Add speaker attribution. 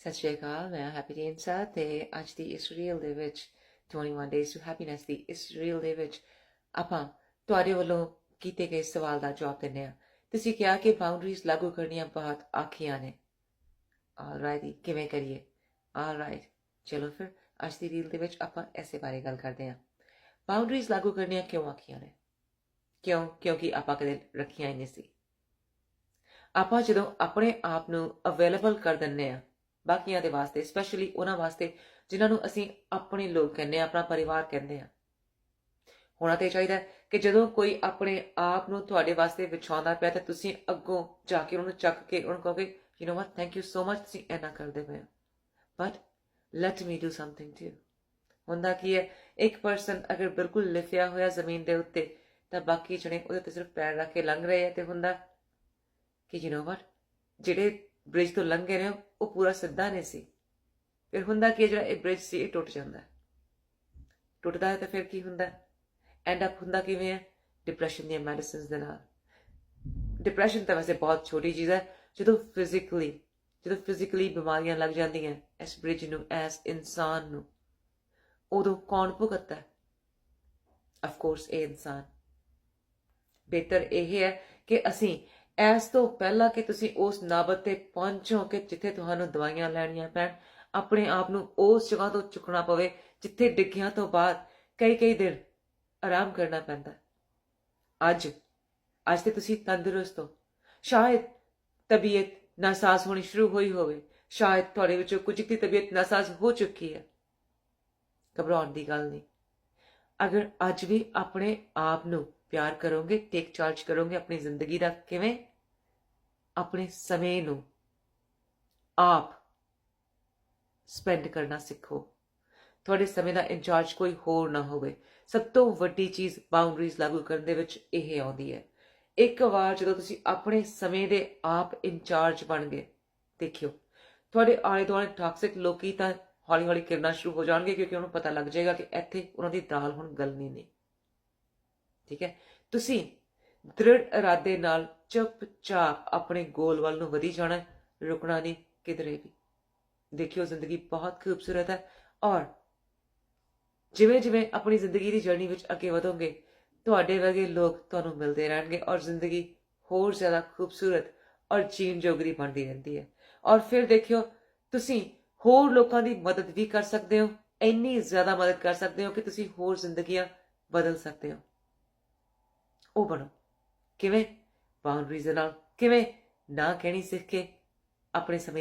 Speaker 1: ਸਤਿ ਸ਼੍ਰੀ ਅਕਾਲ ਮੈਂ ਹੈਪੀ ਡੇਂਸਾ ਤੇ ਅੱਜ ਦੀ ਇਸ ਰੀਲ ਦੇ ਵਿੱਚ 21 ਡੇਜ਼ ਟੂ ਹੈਪੀਨੈਸ ਦੀ ਇਸ ਰੀਲ ਦੇ ਵਿੱਚ ਆਪਾਂ ਤੁਹਾਡੇ ਵੱਲੋਂ ਕੀਤੇ ਗਏ ਸਵਾਲ ਦਾ ਜਵਾਬ ਦਿੰਦੇ ਹਾਂ ਤੁਸੀਂ ਕਿਹਾ ਕਿ ਬਾਉਂਡਰੀਜ਼ ਲਾਗੂ ਕਰਨੀਆਂ ਬਹੁਤ ਆਖੀਆਂ ਨੇ ਆਲਰਾਈਟ ਕਿਵੇਂ ਕਰੀਏ ਆਲਰਾਈਟ ਚਲੋ ਫਿਰ ਅੱਜ ਦੀ ਰੀਲ ਦੇ ਵਿੱਚ ਆਪਾਂ ਐਸੇ ਬਾਰੇ ਗੱਲ ਕਰਦੇ ਹਾਂ ਬਾਉਂਡਰੀਜ਼ ਲਾਗੂ ਕਰਨੀਆਂ ਕਿਉਂ ਆਖੀਆਂ ਨੇ ਕਿਉਂ ਕਿਉਂਕਿ ਆਪਾਂ ਕਦੇ ਰੱਖੀਆਂ ਹੀ ਨਹੀਂ ਸੀ ਆਪਾਂ ਜਦੋਂ ਆਪਣੇ ਆਪ ਨੂੰ ਅਵੇਲੇਬਲ ਕਰ ਦਿੰਨੇ ਆ ਬਾਕੀਆਂ ਦੇ ਵਾਸਤੇ ਸਪੈਸ਼ਲੀ ਉਹਨਾਂ ਵਾਸਤੇ ਜਿਨ੍ਹਾਂ ਨੂੰ ਅਸੀਂ ਆਪਣੇ ਲੋਕ ਕਹਿੰਦੇ ਆ ਆਪਣਾ ਪਰਿਵਾਰ ਕਹਿੰਦੇ ਆ ਹੋਣਾ ਤੇ ਚਾਹੀਦਾ ਹੈ ਕਿ ਜਦੋਂ ਕੋਈ ਆਪਣੇ ਆਪ ਨੂੰ ਤੁਹਾਡੇ ਵਾਸਤੇ ਵਿਛਾਉਂਦਾ ਪਿਆ ਤਾਂ ਤੁਸੀਂ ਅੱਗੋਂ ਜਾ ਕੇ ਉਹਨੂੰ ਚੱਕ ਕੇ ਉਹਨੂੰ ਕਹੋਗੇ you know what thank you so much ਤੁਸੀਂ ਐਨਾ ਕਰਦੇ ਪਏ but let me do something to ਹੁੰਦਾ ਕੀ ਹੈ ਇੱਕ ਪਰਸਨ ਅਗਰ ਬਿਲਕੁਲ ਲਿਫਿਆ ਹੋਇਆ ਜ਼ਮੀਨ ਦੇ ਉੱਤੇ ਤਾਂ ਬਾਕੀ ਜਣੇ ਉਹਦੇ ਤੇ ਸਿਰਫ ਪੈਰ ਰੱਖ ਕੇ ਲੰਘ ਰਹੇ ਆ ਤੇ ਹੁੰਦਾ ਕਿ ਯੂ نو ਵਾਟ ਜਿਹੜੇ ਬ੍ਰਿਜ ਤੋਂ ਲੰਘੇ ਨੇ ਉਹ ਪੂਰਾ ਸਿੱਧਾ ਨਹੀਂ ਸੀ। ਫਿਰ ਹੁੰਦਾ ਕਿ ਜਿਹੜਾ ਇਹ ਬ੍ਰਿਜ ਸੀ, ਇਹ ਟੁੱਟ ਜਾਂਦਾ ਟੁੱਟਦਾ ਹੈ ਤਾਂ ਫਿਰ ਕੀ ਹੁੰਦਾ ਐਂਡ ਅਪ ਹੁੰਦਾ ਕਿਵੇਂ ਹੈ? ਡਿਪਰੈਸ਼ਨ ਦੀਆਂ ਮੈਡੀਸਿਨਸ ਦੇ ਨਾਲ। ਡਿਪਰੈਸ਼ਨ ਤਾਂ ਵੈਸੇ ਬਹੁਤ ਛੋਟੀ ਚੀਜ਼ ਹੈ। ਜਦੋਂ ਫਿਜ਼ੀਕਲੀ ਜਦੋਂ ਫਿਜ਼ੀਕਲੀ ਬਿਮਾਰੀਆਂ ਲੱਗ ਜਾਂਦੀਆਂ ਇਸ ਬ੍ਰਿਜ ਨੂੰ ਐਸ ਇਨਸਾਨ ਨੂੰ, ਉਦੋਂ ਕੌਣ ਭੁਗਤਦਾ ਹੈ? ਆਫ ਕੋਰਸ ਇਹ ਇਨਸਾਨ। ਬਿਹਤਰ ਇਹ ਹੈ ਕਿ ਅਸੀਂ ਇਸ ਤੋਂ ਪਹਿਲਾਂ ਕਿ ਤੁਸੀਂ ਉਸ ਨਾਬਤ ਤੇ ਪਹੁੰਚੋ ਕਿ ਜਿੱਥੇ ਤੁਹਾਨੂੰ ਦਵਾਈਆਂ ਲੈਣੀਆਂ ਪੈਣ, ਆਪਣੇ ਆਪ ਨੂੰ ਉਸ ਜਗ੍ਹਾ ਤੋਂ ਚੁੱਕਣਾ ਪਵੇ, ਜਿੱਥੇ ਡਿੱਗਿਆਂ ਤੋਂ ਬਾਅਦ ਕਈ ਕਈ ਦਿਨ ਆਰਾਮ ਕਰਨਾ ਪੈਂਦਾ। ਅੱਜ ਅੱਜ ਤੇ ਤੁਸੀਂ ਤੰਦਰੁਸਤ ਹੋ। ਸ਼ਾਇਦ ਤਬੀਅਤ ਨਾਸਾਜ਼ ਹੋਣੀ ਸ਼ੁਰੂ ਹੋਈ ਹੋਵੇ। ਸ਼ਾਇਦ ਤੁਹਾਡੇ ਵਿੱਚੋਂ ਕੁਝ ਦੀ ਤਬੀਅਤ ਨਾਸਾਜ਼ ਹੋ ਚੁੱਕੀ ਹੈ। ਘਬਰਾਉਣ ਦੀ ਗੱਲ ਨਹੀਂ। ਅਗਰ ਅੱਜ ਵੀ ਆਪਣੇ ਆਪ ਨੂੰ ਪਿਆਰ ਕਰੋਗੇ ਟੇਕ ਚਾਰਜ ਕਰੋਗੇ ਆਪਣੀ ਜ਼ਿੰਦਗੀ ਦਾ ਕਿਵੇਂ? ਆਪਣੇ ਸਮੇਂ ਨੂੰ ਆਪ ਸਪੈਂਡ ਕਰਨਾ ਸਿੱਖੋ। ਤੁਹਾਡੇ ਸਮੇਂ ਦਾ ਇੰਚਾਰਜ ਕੋਈ ਹੋਰ ਨਾ ਹੋਵੇ। ਸਭ ਤੋਂ ਵੱਡੀ ਚੀਜ਼ ਬਾਉਂਡਰੀਜ਼ ਲਾਗੂ ਕਰਨ ਦੇ ਵਿੱਚ ਇਹ ਆਉਂਦੀ ਹੈ। ਇੱਕ ਵਾਰ ਜਦੋਂ ਤੁਸੀਂ ਆਪਣੇ ਸਮੇਂ ਦੇ ਆਪ ਇੰਚਾਰਜ ਬਣ ਗਏ, ਦੇਖਿਓ, ਤੁਹਾਡੇ ਆਲੇ ਦੁਆਲੇ ਟਾਕਸਿਕ ਲੋਕੀ ਤਾਂ ਹੌਲੀ ਹੌਲੀ ਕਿਰਨਾ ਸ਼ੁਰੂ ਹੋ ਜਾਣਗੇ ਕਿਉਂਕਿ ਉਹਨੂੰ ਪਤਾ ਲੱਗ ਜਾਏਗਾ ਕਿ ਇੱਥੇ ਉਹਨਾਂ ਦੀ ਦਾਲ ਹੁਣ ਗਲਣੀ ਨਹੀਂ। ਠੀਕ ਹੈ? ਤੁਸੀਂ ਦ੍ਰਿੜ ਇਰਾਦੇ ਨਾਲ ਚੁੱਪਚਾਪ ਆਪਣੇ ਗੋਲ ਵੱਲ ਨੂੰ ਵਧੀ ਜਾਣਾ ਰੁਕਣਾ ਨਹੀਂ, ਕਿਧਰੇ ਵੀ। ਦੇਖਿਓ, ਜ਼ਿੰਦਗੀ ਬਹੁਤ ਖੂਬਸੂਰਤ ਹੈ ਔਰ ਜਿਵੇਂ ਜਿਵੇਂ ਆਪਣੀ ਜ਼ਿੰਦਗੀ ਦੀ ਜਰਨੀ ਵਿੱਚ ਅੱਗੇ ਵਧੋਗੇ, ਤੁਹਾਡੇ ਵਰਗੇ ਲੋਕ ਤੁਹਾਨੂੰ ਮਿਲਦੇ ਰਹਿਣਗੇ ਔਰ ਜ਼ਿੰਦਗੀ ਹੋਰ ਜ਼ਿਆਦਾ ਖੂਬਸੂਰਤ ਔਰ ਜੀਣ ਜੋਗਰੀ ਬਣਦੀ ਰਹਿੰਦੀ ਹੈ। ਔਰ ਫਿਰ ਦੇਖਿਓ, ਤੁਸੀਂ ਹੋਰ ਲੋਕਾਂ ਦੀ ਮਦਦ ਵੀ ਕਰ ਸਕਦੇ ਹੋ, ਇੰਨੀ ਜ਼ਿਆਦਾ ਮਦਦ ਕਰ ਸਕਦੇ ਹੋ ਕਿ ਤੁਸੀਂ ਹੋਰ ਜ਼ਿੰਦਗੀਆਂ ਬਦਲ ਸਕਦੇ ਹੋ। ਉਹ ਬਣੋ। ਕਿਵੇਂ? ਬਾਉਂਡਰੀਜ਼ ਦੇ ਨਾਲ ਕਿਵੇਂ? ਨਾ ਕਹਿਣੀ ਸਿੱਖ ਕੇ ਆਪਣੇ ਸਮੇਂ